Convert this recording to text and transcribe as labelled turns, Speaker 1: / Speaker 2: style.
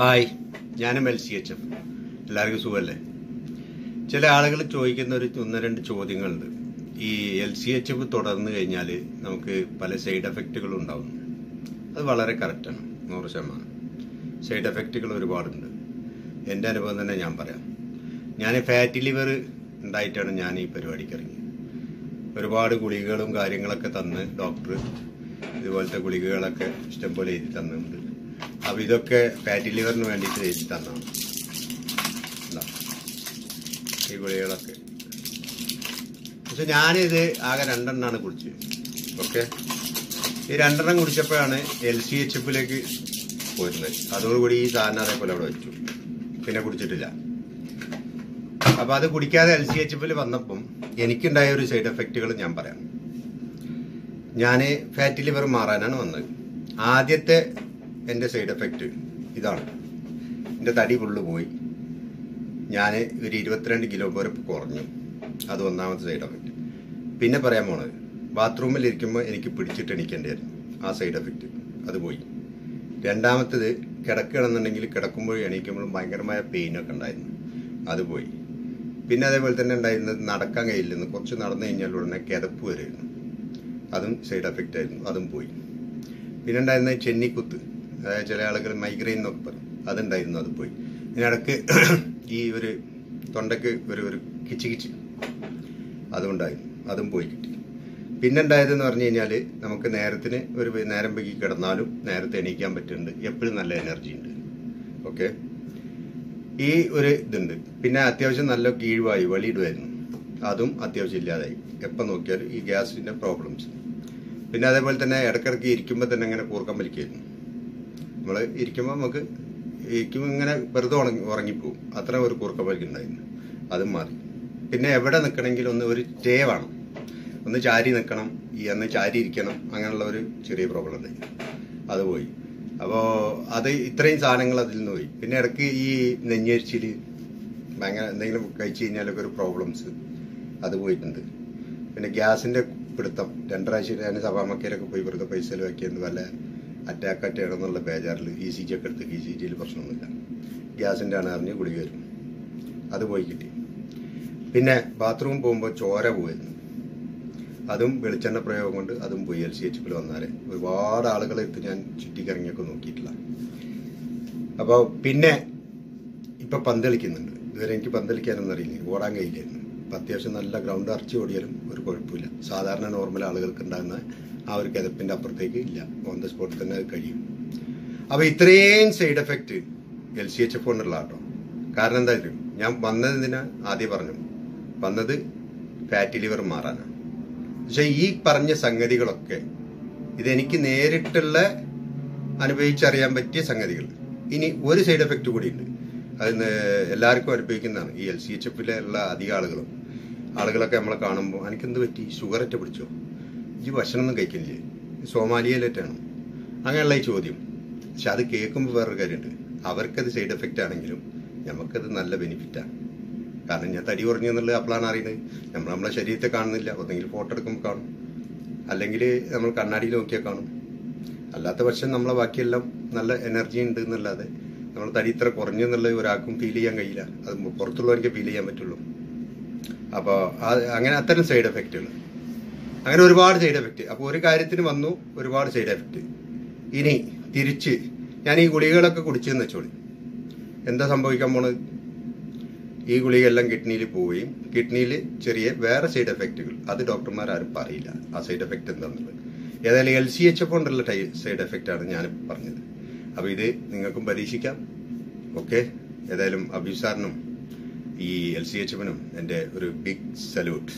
Speaker 1: Hi ഞാനും L C H F. എല്ലാവർക്കും സുഖമല്ലേ? ചില ആളുകൾ ചോദിക്കുന്ന ഒരു ഒന്ന് രണ്ട് ചോദ്യങ്ങളുണ്ട്. ഈ എൽ സി എച്ച് എഫ് തുടർന്ന് കഴിഞ്ഞാൽ നമുക്ക് പല സൈഡ് എഫക്റ്റുകളും ഉണ്ടാവും. അത് വളരെ കറക്റ്റാണ് നൂറ് ശതമാനം. സൈഡ് എഫക്റ്റുകൾ ഒരുപാടുണ്ട്. എന്റെ അനുഭവം തന്നെ ഞാൻ പറയാം. ഞാൻ ഫാറ്റ് ലിവർ ഉണ്ടായിട്ടാണ് ഞാൻ ഈ പരിപാടിക്ക് ഇറങ്ങിയത്. ഒരുപാട് ഗുളികകളും കാര്യങ്ങളൊക്കെ തന്ന് ഡോക്ടർ ഇതുപോലത്തെ ഗുളികകളൊക്കെ ഇഷ്ടംപോലെ എഴുതി തന്നിട്ടുണ്ട്. അപ്പോൾ ഇതൊക്കെ ഫാറ്റി ലിവറിന് വേണ്ടിയിട്ട് തേച്ച് തന്നാണ്. ഈ ഗുളികളൊക്കെ പക്ഷെ ഞാനിത് ആകെ രണ്ടെണ്ണമാണ് കുടിച്ചത്. ഓക്കെ? ഈ രണ്ടെണ്ണം കുടിച്ചപ്പോഴാണ് എൽ സി എച്ച് എഫിലേക്ക് പോയിരുന്നത് അതോടുകൂടി ഈ സാധനം അതേപോലെ അവിടെ വെച്ചു. പിന്നെ കുടിച്ചിട്ടില്ല. അപ്പൊ അത് കുടിക്കാതെ എൽ സി എച്ച് എഫിൽ വന്നപ്പം എനിക്കുണ്ടായ ഒരു സൈഡ് എഫക്റ്റുകൾ ഞാൻ പറയാം. ഞാൻ ഫാറ്റി ലിവർ മാറാനാണ് വന്നത്. ആദ്യത്തെ എന്റെ സൈഡ് എഫക്റ്റ് ഇതാണ്. എന്റെ തടി ഫുള്ള് പോയി. ഞാൻ ഒരു ഇരുപത്തിരണ്ട് കിലോ പോലെ കുറഞ്ഞു. അത് ഒന്നാമത്തെ സൈഡ് എഫക്റ്റ് പിന്നെ പറയാൻ പോണത് ബാത്റൂമിൽ ഇരിക്കുമ്പോൾ എനിക്ക് പിടിച്ചിട്ട് എണീക്കേണ്ടിയായിരുന്നു ആ സൈഡ് എഫക്റ്റ് അത് പോയി. രണ്ടാമത്തേത് കിടക്കുകയാണെന്നുണ്ടെങ്കിൽ കിടക്കുമ്പോഴും എണീക്കുമ്പോഴും ഭയങ്കരമായ പെയിനൊക്കെ ഉണ്ടായിരുന്നു. അത് പോയി. പിന്നെ അതേപോലെ തന്നെ ഉണ്ടായിരുന്നത് നടക്കാൻ കഴിയില്ലെന്ന്. കുറച്ച് നടന്നു കഴിഞ്ഞാൽ ഉടനെ കിതപ്പ് വരുമായിരുന്നു. അതും സൈഡ് എഫക്റ്റ് ആയിരുന്നു. അതും പോയി. പിന്നെ ഉണ്ടായിരുന്നത് ചെന്നിക്കുത്ത്. അതായത് ചില ആളുകൾ മൈഗ്രെയിൻ എന്നൊക്കെ പറയും. അതുണ്ടായിരുന്നു അത് പോയി. ഇതിനിടക്ക് ഈ ഒരു തൊണ്ടയ്ക്ക് ഒരു ഒരു കിച്ച് കിച്ച് അതുണ്ടായിരുന്നു അതും പോയി കിട്ടി. പിന്നെ ഉണ്ടായതെന്ന് പറഞ്ഞു കഴിഞ്ഞാൽ നമുക്ക് നേരത്തിന് ഒരു നേരം വൈകി കിടന്നാലും നേരത്തെ എണീക്കാൻ പറ്റുന്നുണ്ട്. എപ്പോഴും നല്ല എനർജി ഉണ്ട്. ഓക്കെ ഈ ഒരു ഇതുണ്ട്. പിന്നെ അത്യാവശ്യം നല്ല കീഴുവായി വെളിയിടുമായിരുന്നു അതും അത്യാവശ്യം ഇല്ലാതായി. എപ്പോൾ നോക്കിയാലും ഈ ഗ്യാസിന്റെ പ്രോബ്ലംസ് പിന്നെ അതേപോലെ തന്നെ ഇടയ്ക്കിടയ്ക്ക് ഇരിക്കുമ്പോൾ തന്നെ അങ്ങനെ കൂർക്കം വലിക്കായിരുന്നു നമ്മൾ ഇരിക്കുമ്പോൾ നമുക്ക് ഇരിക്കുമ്പോൾ ഇങ്ങനെ വെറുതെ ഉറങ്ങി ഉറങ്ങിപ്പോവും. അത്ര ഒരു കൂർക്കം ഉണ്ടായിരുന്നു. അതും മാറി. പിന്നെ എവിടെ നിൽക്കണമെങ്കിലും ഒന്ന് ഒരു സ്റ്റേ വേണം. ഒന്ന് ചാരി നിൽക്കണം ഈ അന്ന് ചാരി ഇരിക്കണം. അങ്ങനെയുള്ള ഒരു ചെറിയ പ്രോബ്ലം ഉണ്ടായിരുന്നു അത് പോയി. അപ്പോൾ അത് ഇത്രയും സാധനങ്ങൾ അതിൽ നിന്ന് പോയി. പിന്നെ ഇടയ്ക്ക് ഈ നെഞ്ഞരിച്ചിൽ ഭയങ്കര എന്തെങ്കിലും കഴിച്ചു കഴിഞ്ഞാലൊക്കെ ഒരു പ്രോബ്ലംസ് അത് പോയിട്ടുണ്ട്. പിന്നെ ഗ്യാസിന്റെ പിടുത്തം. രണ്ടാഴ്ച ഞാൻ സഭാമക്കയിലൊക്കെ പോയി വെറുതെ പൈസ ചിലവാക്കിയത് വല്ല അറ്റാക്ക് അറ്റാണെന്നുള്ള ബേജാറിൽ ഇ സി ജി ഒക്കെ എടുത്ത് ഇ സി ജിയിൽ പ്രശ്നമൊന്നുമില്ല. ഗ്യാസിന്റെ ആണ് അറിഞ്ഞ് ഗുളിക വരും. അത് പോയി കിട്ടി. പിന്നെ ബാത്റൂം പോകുമ്പോൾ ചോര പോയിരുന്നു. അതും വെളിച്ചെണ്ണ പ്രയോഗം കൊണ്ട് അതും പോയി എൽ സി എച്ച് പിൽ വന്നാൽ ഒരുപാട് ആളുകളെ എടുത്ത് ഞാൻ ചുറ്റിക്കറങ്ങിയൊക്കെ നോക്കിയിട്ടില്ല. അപ്പോൾ പിന്നെ ഇപ്പം പന്തളിക്കുന്നുണ്ട്. ഇതുവരെ എനിക്ക് പന്തളിക്കാനൊന്നും അറിയില്ല. ഓടാൻ കഴിയില്ലായിരുന്നു. അപ്പം അത്യാവശ്യം നല്ല ഗ്രൗണ്ട് അറച്ച് ഓടിയാലും ഒരു കുഴപ്പമില്ല. സാധാരണ നോർമൽ ആളുകൾക്ക് ഉണ്ടാകുന്ന ആ ഒരു കിതപ്പിന്റെ അപ്പുറത്തേക്ക് ഇല്ല. ഓൺ ദ സ്പോട്ടിൽ തന്നെ അത് കഴിയും. അപ്പൊ ഇത്രയും side effect L C H F കേട്ടോ കാരണം എന്തായാലും ഞാൻ വന്നത് എന്തിനാ? ആദ്യം പറഞ്ഞു. വന്നത് ഫാറ്റി ലിവർ മാറാനാണ് പക്ഷെ ഈ പറഞ്ഞ സംഗതികളൊക്കെ ഇതെനിക്ക് നേരിട്ടുള്ള അനുഭവിച്ചറിയാൻ പറ്റിയ സംഗതികൾ. ഇനി ഒരു സൈഡ് എഫക്റ്റ് കൂടിയുണ്ട് അത് എല്ലാവർക്കും അനുഭവിക്കുന്നതാണ്. ഈ എൽ സി എച്ച് എഫിലെ ഉള്ള അധിക ആളുകളും. ആളുകളൊക്കെ നമ്മളെ കാണുമ്പോൾ എനിക്കെന്ത് പറ്റി? ഷുഗർ ഒറ്റ പിടിച്ചോ? ഈ ഭക്ഷണമൊന്നും കഴിക്കുന്നില്ലേ സോമാലിയയിലേറ്റാണ്. അങ്ങനെയുള്ള ഈ ചോദ്യം. പക്ഷെ അത് കേൾക്കുമ്പോൾ വേറൊരു കാര്യമുണ്ട്. അവർക്കത് സൈഡ് എഫക്റ്റ് ആണെങ്കിലും നമുക്കത് നല്ല ബെനിഫിറ്റാണ് കാരണം ഞാൻ തടി കുറഞ്ഞു എന്നുള്ളത് അപ്പോഴാണ് അറിയുന്നത്. നമ്മൾ നമ്മളെ ശരീരത്തെ കാണുന്നില്ല. ഒന്നെങ്കിൽ ഫോട്ടോ എടുക്കുമ്പോൾ കാണും. അല്ലെങ്കിൽ നമ്മൾ കണ്ണാടിയിൽ നോക്കിയാൽ കാണും. അല്ലാത്ത പക്ഷം നമ്മളെ ബാക്കിയെല്ലാം നല്ല എനർജി ഉണ്ട് എന്നല്ലാതെ നമ്മൾ തടി ഇത്ര കുറഞ്ഞു എന്നുള്ളത് ഒരാൾക്കും ഫീൽ ചെയ്യാൻ കഴിയില്ല. അത് പുറത്തുള്ളവർക്ക് ഫീൽ ചെയ്യാൻ പറ്റുള്ളൂ. അപ്പോൾ അങ്ങനെ അത്തരം സൈഡ് എഫക്റ്റുകൾ അങ്ങനെ ഒരുപാട് സൈഡ് എഫക്റ്റ് അപ്പോൾ ഒരു കാര്യത്തിന് വന്നു ഒരുപാട് സൈഡ് എഫക്റ്റ് ഇനി തിരിച്ച് ഞാൻ ഈ ഗുളികകളൊക്കെ കുടിച്ചെന്ന് വെച്ചോളി. എന്താ സംഭവിക്കാൻ പോണത്? ഈ ഗുളികയെല്ലാം കിഡ്നിയിൽ പോവുകയും കിഡ്നിയിൽ ചെറിയ വേറെ സൈഡ് എഫക്റ്റുകൾ. അത് ഡോക്ടർമാർ ആരും പറയില്ല. ആ സൈഡ് എഫക്റ്റ് എന്താണെന്നുള്ളത് ഏതായാലും എൽ സി എച്ച് എഫ് കൊണ്ടുള്ള സൈഡ് എഫക്റ്റ് ആണ് ഞാൻ പറഞ്ഞത്. അപ്പോൾ ഇത് നിങ്ങൾക്കും പരീക്ഷിക്കാം. ഓക്കെ? ഏതായാലും അഭിസാറിനും ഈ എൽ സി എച്ച് എഫിനും എന്റെ ഒരു ബിഗ് സല്യൂട്ട്